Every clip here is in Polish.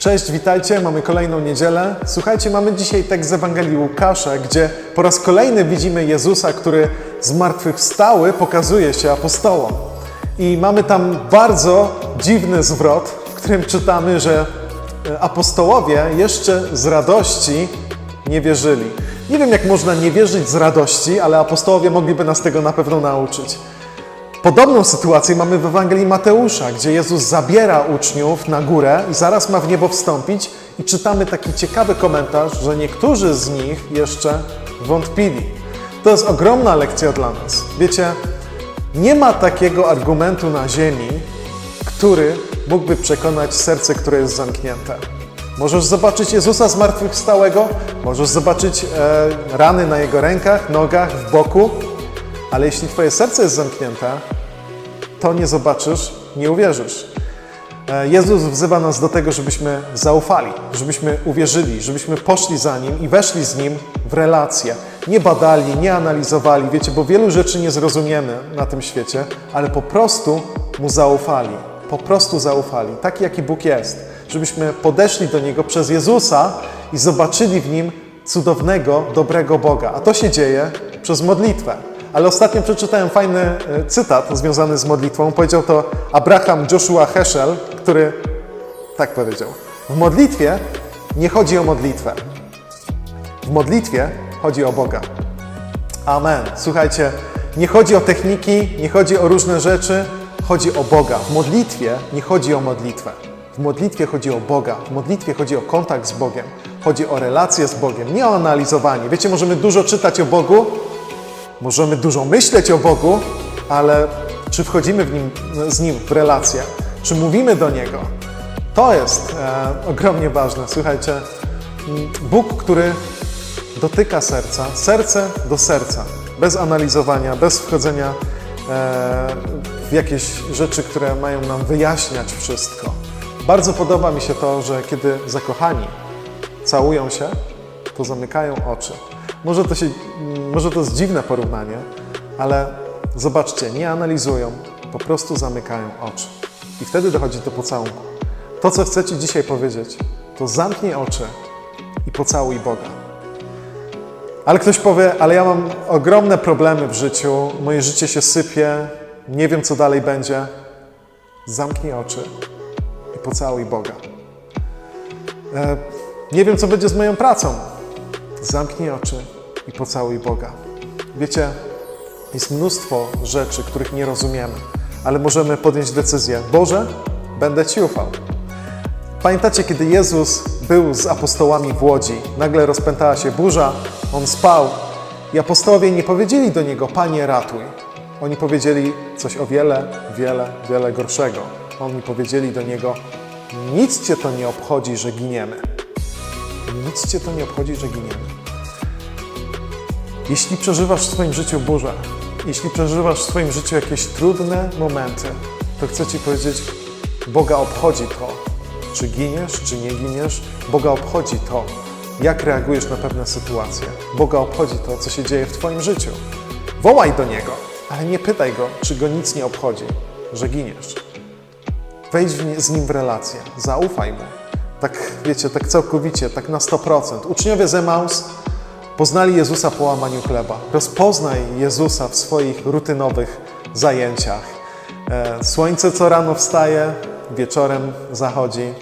Cześć, witajcie, mamy kolejną niedzielę. Słuchajcie, mamy dzisiaj tekst z Ewangelii Łukasza, gdzie po raz kolejny widzimy Jezusa, który zmartwychwstały pokazuje się apostołom. I mamy tam bardzo dziwny zwrot, w którym czytamy, że e, apostołowie jeszcze z radości nie wierzyli. Nie wiem, jak można nie wierzyć z radości, ale apostołowie mogliby nas tego na pewno nauczyć. Podobną sytuację mamy w Ewangelii Mateusza, gdzie Jezus zabiera uczniów na górę i zaraz ma w niebo wstąpić i czytamy taki ciekawy komentarz, że niektórzy z nich jeszcze wątpili. To jest ogromna lekcja dla nas. Wiecie, nie ma takiego argumentu na ziemi, który mógłby przekonać serce, które jest zamknięte. Możesz zobaczyć Jezusa zmartwychwstałego, możesz zobaczyć e, rany na Jego rękach, nogach, w boku, ale jeśli Twoje serce jest zamknięte, to nie zobaczysz, nie uwierzysz. E, Jezus wzywa nas do tego, żebyśmy zaufali, żebyśmy uwierzyli, żebyśmy poszli za Nim i weszli z Nim w relacje. Nie badali, nie analizowali, wiecie, bo wielu rzeczy nie zrozumiemy na tym świecie, ale po prostu Mu zaufali. Po prostu zaufali, taki jaki Bóg jest. Żebyśmy podeszli do Niego przez Jezusa i zobaczyli w Nim cudownego, dobrego Boga. A to się dzieje przez modlitwę. Ale ostatnio przeczytałem fajny e, cytat związany z modlitwą. Powiedział to Abraham Joshua Heschel, który tak powiedział. W modlitwie nie chodzi o modlitwę. W modlitwie chodzi o Boga. Amen. Słuchajcie, nie chodzi o techniki, nie chodzi o różne rzeczy, chodzi o Boga. W modlitwie nie chodzi o modlitwę. W modlitwie chodzi o Boga. W modlitwie chodzi o kontakt z Bogiem. Chodzi o relację z Bogiem, nie o analizowanie. Wiecie, możemy dużo czytać o Bogu, Możemy dużo myśleć o Bogu, ale czy wchodzimy w nim, z Nim w relację? Czy mówimy do Niego? To jest e, ogromnie ważne. Słuchajcie, Bóg, który dotyka serca, serce do serca, bez analizowania, bez wchodzenia e, w jakieś rzeczy, które mają nam wyjaśniać wszystko. Bardzo podoba mi się to, że kiedy zakochani całują się, to zamykają oczy. Może to, się, może to jest dziwne porównanie, ale zobaczcie, nie analizują, po prostu zamykają oczy. I wtedy dochodzi do pocałunku. To, co chcę Ci dzisiaj powiedzieć, to zamknij oczy i pocałuj Boga. Ale ktoś powie, ale ja mam ogromne problemy w życiu, moje życie się sypie, nie wiem, co dalej będzie. Zamknij oczy i pocałuj Boga. E, nie wiem, co będzie z moją pracą. Zamknij oczy i pocałuj Boga. Wiecie, jest mnóstwo rzeczy, których nie rozumiemy, ale możemy podjąć decyzję: Boże, będę Ci ufał. Pamiętacie, kiedy Jezus był z apostołami w łodzi, nagle rozpętała się burza, on spał i apostołowie nie powiedzieli do niego: Panie, ratuj. Oni powiedzieli coś o wiele, wiele, wiele gorszego. Oni powiedzieli do niego: Nic cię to nie obchodzi, że giniemy. Nic cię to nie obchodzi, że giniemy. Jeśli przeżywasz w swoim życiu burzę, jeśli przeżywasz w swoim życiu jakieś trudne momenty, to chcę Ci powiedzieć, Boga obchodzi to, czy giniesz, czy nie giniesz. Boga obchodzi to, jak reagujesz na pewne sytuacje. Boga obchodzi to, co się dzieje w Twoim życiu. Wołaj do Niego, ale nie pytaj Go, czy Go nic nie obchodzi, że giniesz. Wejdź z Nim w relację, zaufaj Mu. Tak, wiecie, tak całkowicie, tak na 100%. Uczniowie z Emaus poznali Jezusa po łamaniu chleba. Rozpoznaj Jezusa w swoich rutynowych zajęciach. E, Słońce co rano wstaje, wieczorem zachodzi.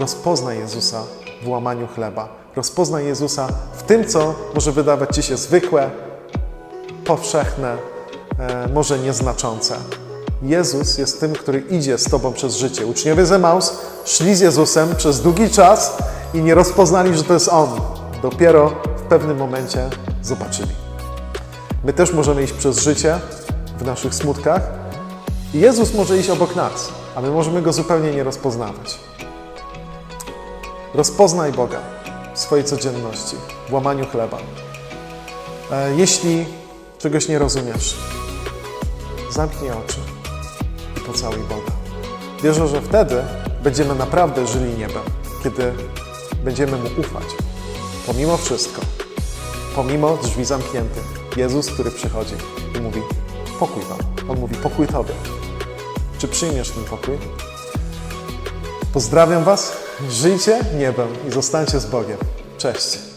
Rozpoznaj Jezusa w łamaniu chleba. Rozpoznaj Jezusa w tym, co może wydawać Ci się zwykłe, powszechne, e, może nieznaczące. Jezus jest tym, który idzie z Tobą przez życie. Uczniowie z Emaus szli z Jezusem przez długi czas i nie rozpoznali, że to jest On. Dopiero w pewnym momencie zobaczyli. My też możemy iść przez życie w naszych smutkach i Jezus może iść obok nas, a my możemy Go zupełnie nie rozpoznawać. Rozpoznaj Boga w swojej codzienności, w łamaniu chleba. E, Jeśli czegoś nie rozumiesz, zamknij oczy pocałuj Boga. Wierzę, że wtedy będziemy naprawdę żyli niebem, kiedy będziemy Mu ufać. Pomimo wszystko, pomimo drzwi zamkniętych, Jezus, który przychodzi i mówi: Pokój Wam. On mówi: Pokój Tobie. Czy przyjmiesz ten pokój? Pozdrawiam Was. Żyjcie niebem i zostańcie z Bogiem. Cześć.